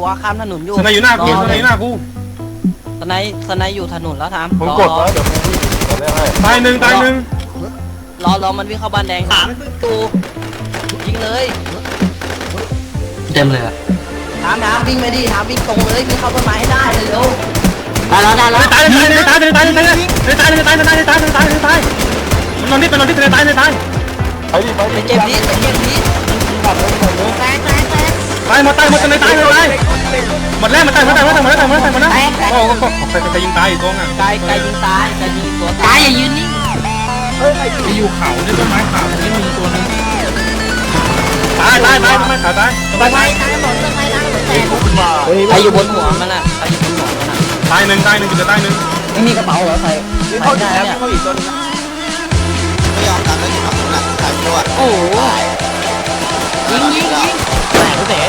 ตัวข้ามถนนอยู่สไนอยู่หน้ากูสไนอยู่หน้ากูสไนสไนอยู่ถนนแล้วทามผมรอกดรอแล้วเดี๋ยวผมกดได้ให้ตายหนึ่งตายหนึ่งรอรอมันวิ่งเข้าบ้านแดงถามตูยิงเลยเต็มเลยอะถามถามวิ่งไม่ดีถามวิ่งตรงเลยวิ่งเข้าต้นไม้ให้ได้เลยเร็วได้แล้วได้แล้วตายตายตายตายตายตายตายตายตายตายตายตายตายตายมันนอนนี่เป็นนอนนี่เป็นตายตายตายไปดิไปไปดิเก็บพีทไปเก็บพีทตัดเลยหมดเลยแตกแตกแตก ตายหมดตายหมดตายตายหมดตายหมดแล้วหมันตายหมดตายหมดตายหมดตายหมดตายหมดนะโอ้โหใครใครยิงตายตัวอะไกลไกลยิงตายไกลยิงตัวตายอย่ายืนนิ่งไปอยู่เขาในต้นไม้ขาวนี่มีตัวนึงตายตายตายต้นไม่ขาตายต้นไม้ตายหมดต้นไม้ตายหมดแตกขึ้นมาใครอยู่บนหัวมันอะใครอยู่บนหัวมันอะตายหนึ่งตายหนึ่งจะตายหนึ่งไม่มีกระเป๋าเหรอใครใครได้วเนี่ยไม่ยอมตามแล้วที่ขับรถหนักถ่ายตัวยโอ้ ยิงยิงยิงแตกเตะ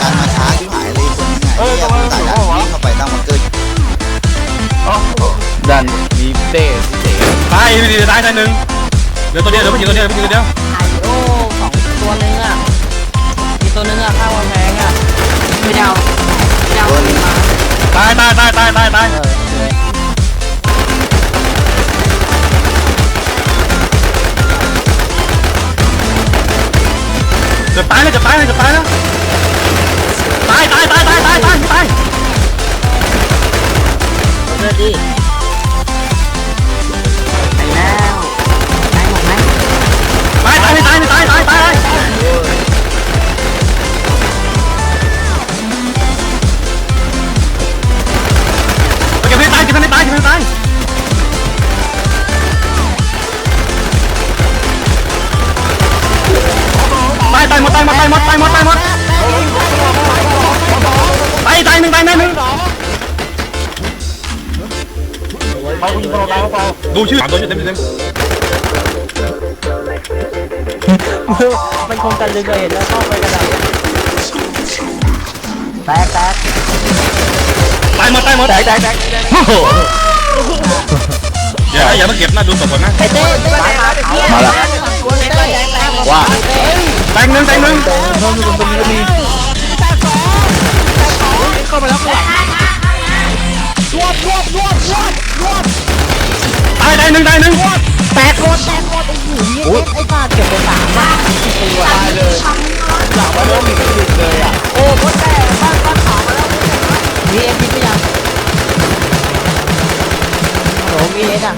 การมาช้าที่หายเลยคนนี้ไงที่ยังตายแล้ววิ่งเข้าไปตั้งมันเกิดดันมีเต้เต้ตายดีตายตายหนึ่งเดี๋ยวตัวเดียวเดี๋ยวไม่กี่ตัวเดียวไม่กี่ตัวเดียวไอโอ้สองตัวนึงอะมีตัวนึงอะข้าวแพงอะไม่เดาไม่เดาขึ้นมาตายตายตายตายตายตาย เออเลยจะตายแล้วจะตายแล้วจะตายแล้วตายตายตายตายตายตายตายเลือดดิ chứ Phạm tôi cho thêm Mình không cần dừng người nữa Không phải là Tạc tạc Tay mất tay mất Tạc tạc tạc Dạ giờ nó kịp nó đuôi tục rồi nó Mở lại Wow Tăng nâng tăng nâng. เข้แล้วข้รวบรวบรวบรวบรวบตายตายหนึ่งตายหนึ่งแปดรวบแปดรวโอ้โหเย็ยไอ้ฟาเก็บไปสามมากตายเลยหลังว่าโลกมีกระดูกเลยอะโอ้โคตรแต่บ้านบ้านขาวมาแล้วมีเอ็มพีก็ยังโหมีเอ็ดอะ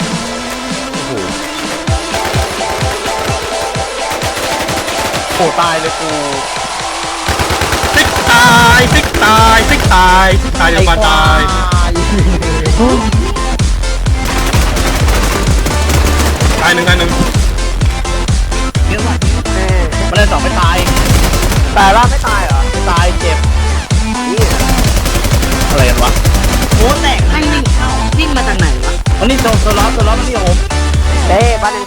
โอ้ตายเลยกูายติ๊กตายติ๊กตายจะมาตายตายหนึ่งตายหนึ่งมาเล่นสองไม่ตาย แต่ละไม่ตายเหรอตายเจ็บอะไรกันวะโอ้แตกให้วิ่งเข้าวิ่งมาจากไหนวะอันนี้ตัวตัวล้อตัวล้อมันนี่ผมเต้บ้านนึง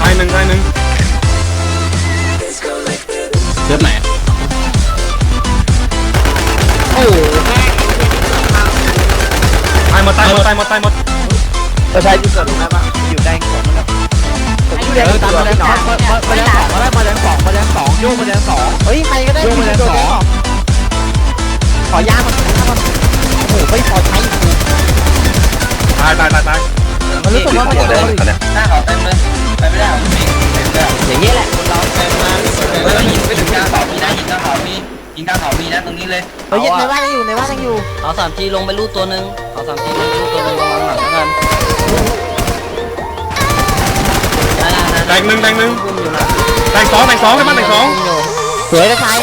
ตายหนึ่งตายหนึ่งเซิร์ฟไหนโอ้โหแม่ตายหมดตายหมดตายหมดตายหมดจะใช้ที่เกิดตรงนั้นปะอยู่แดงของมันนะเออตามมาแรงสองมาแรงสองมาแรงสองมาแรงสองโยกมาแรงสองเฮ้ยใครก็ได้โยกมาแรงสองขอยาก่อนนะครับโอ้โหไม่พอใช้ตายตายตายตายมันรู้สึกว่ามันจะได้หน้าเขาเต็มเลย ไปไม่ได้ไม่เต็มเลยอย่างนี้แหละคนเราเต็มมาเฮ้ยยิงไปถึงกลางเขามีนะยิงกลางเขามียิงกลางเขามีนะตรงนี้เลยเฮ้ยในบ้านยังอยู่ในบ้านยังอยู่เอาสามทีลงไปรูดตัวหนึ่งเอาสามทีลงไปรูดตัวหนึ่งระวังหลังแล้วกันได้ได้แตได้งหนึ่งแตงหนึ่งคุมอยู่นะแตงสองแตงสองกันบ้านแตงสองสวยนะชาย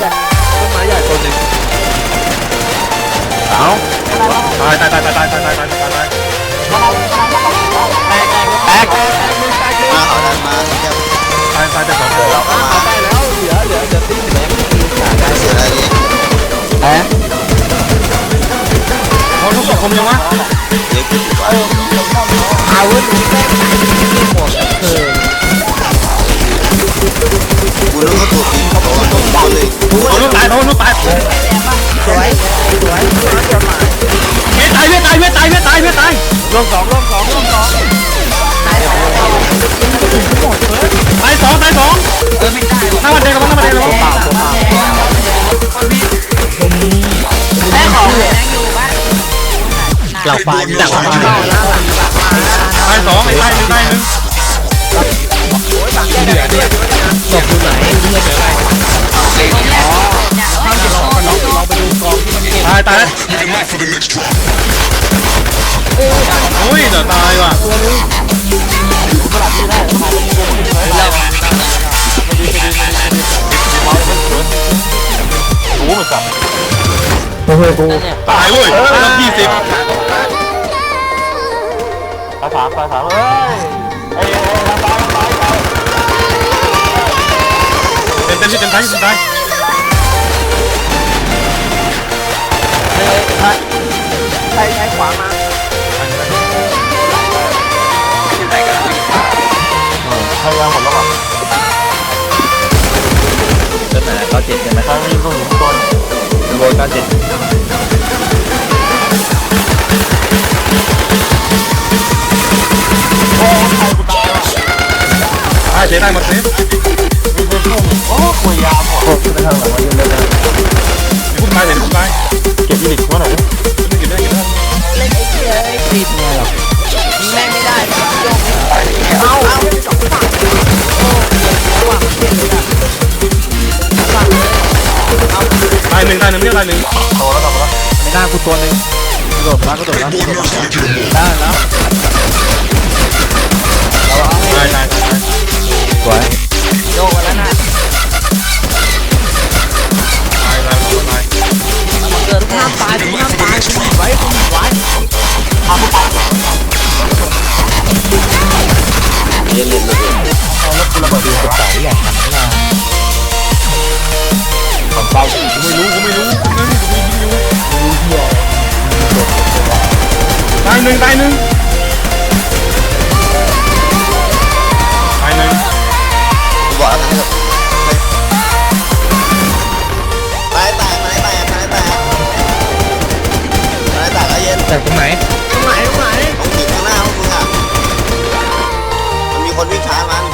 ต้นไม้ใหญ่ตัวหนึ่งเอาตายตายตายตายตายตายตายตายตายตาย เขาดันมาแกตายตายตายสองเราก็มาได้แล้วเหลือเหลือเหลือตีเหลือเสียอะไรดิเขาทุกศพคมยังวะเด็กอยู่ว่าอาวุธแม่งที่หมดเกินกูรู้ว่าตัวจริง ปลาอยู่หลังบ้านตายสองไอ้ตายหนึ่งตายหนึ่งตกอยู่ไหนเพื่อนเดี๋ยวไตายตายโอ้ยเดี๋ยวตายว่ะตายเว้ยรับ ยี่สิบเต็มเต็มที่เต็มท้ายเต็มท้ายใช้ใช้ขวามาเป็นไหนเขาเจ็บใช่ไหมเขาไม่รู้ตัวโดนเขาเจ็บ ตายเสียได้หมดเสียโอ้คุยยาวหมดไปทางหลังวันนี้เลยนะพุ่มตายเสียพุ่มตายเก็บยี่ลิก มาหน่อยกได้เก็บได้เล่นไอ้เหี้ยไอ้ติดไงหรอกยิงแม่งไม่ได้โยกเอาเอาสองฝั่งโอ้เจ็บแล้วอะเจ็บเลยอะฝั่งเลยตายหนึ่งตายหนึ่งไม่ตายหนึ่งไม่น่ากูตัวนึงกระโดดแล้วกระโดดแล้วได้แล้วตายตายตายสวยโยกแล้วนะตายตายตายเกิดห้ามตายห้ามตายคุณไว้คุณไม่รู้กูไม่รู้กูไม่รู้กูยิงอยู่ตายหนึ่งตายหนึ่ง กแล้วเย็นตรงไหนตรงไหนตรงไหนต้องยิงข้างหน้าของมึงอะมันมีคนวิ่งช้ามัน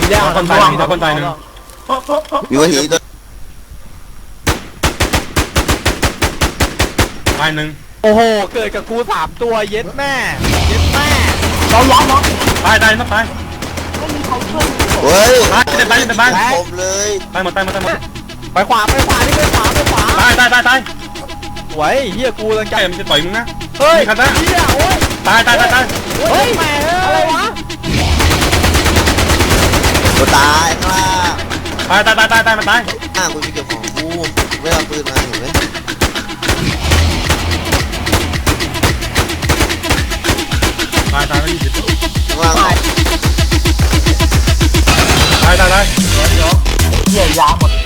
มีแล้วคนตายหนึ่งคนตายหนึ่งมีคนหีตัวตายหนึ่งโอ้โห เกิดกับกูสามตัวเย็ดแม่ เย็ดแม่ตายตายนับตายเฮ้ยตายเต็มตายเต็มตายผมเลยตายหมดตายหมดตายหมดไปขวาไปขวานี่ไปขวาไปขวาตายตายตายตาย สวยเฮียกูรังใช่ใจมันจะต่อยมึงนะเฮ้ยมีคันนะเฮียโอ้ยตายตายตายตายเฮ้ยแม่อะไรวะตัวตายข้างล่างตายตายตายตายตายมันตายอ่ากูไปเก็บของกูไม่เอาปืนมาเห็นไหมตายตายแล้วยี่สิบข้างล่างตายตายตาย to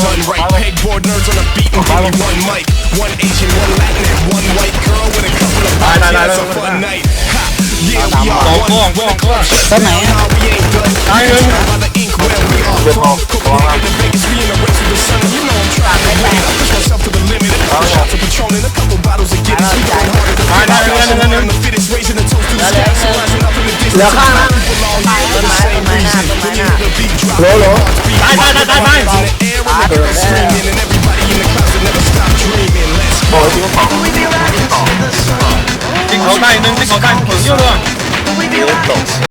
done right. Pegboard nerds on a beat and give me one mic. One Asian, one Latin, and one white girl with a couple of black kids. It's a fun night. Ha, yeah, we are one with a clutch. How we ain't done. I. By the ink we are. Copenhagen to Vegas, we in the race with the sun. You know I'm trying to win. I push myself to the limit. I push out to Patron and a couple bottles of Guinness. We going harder than the fittest, raising the toast to the sky. So rising up the distance. Same reason. When you hear the beat drop, ตายตายตายตายตาย in the air and the girls screaming and everybody in the clouds that never stop dreaming. Let's go. จริงเขาตายห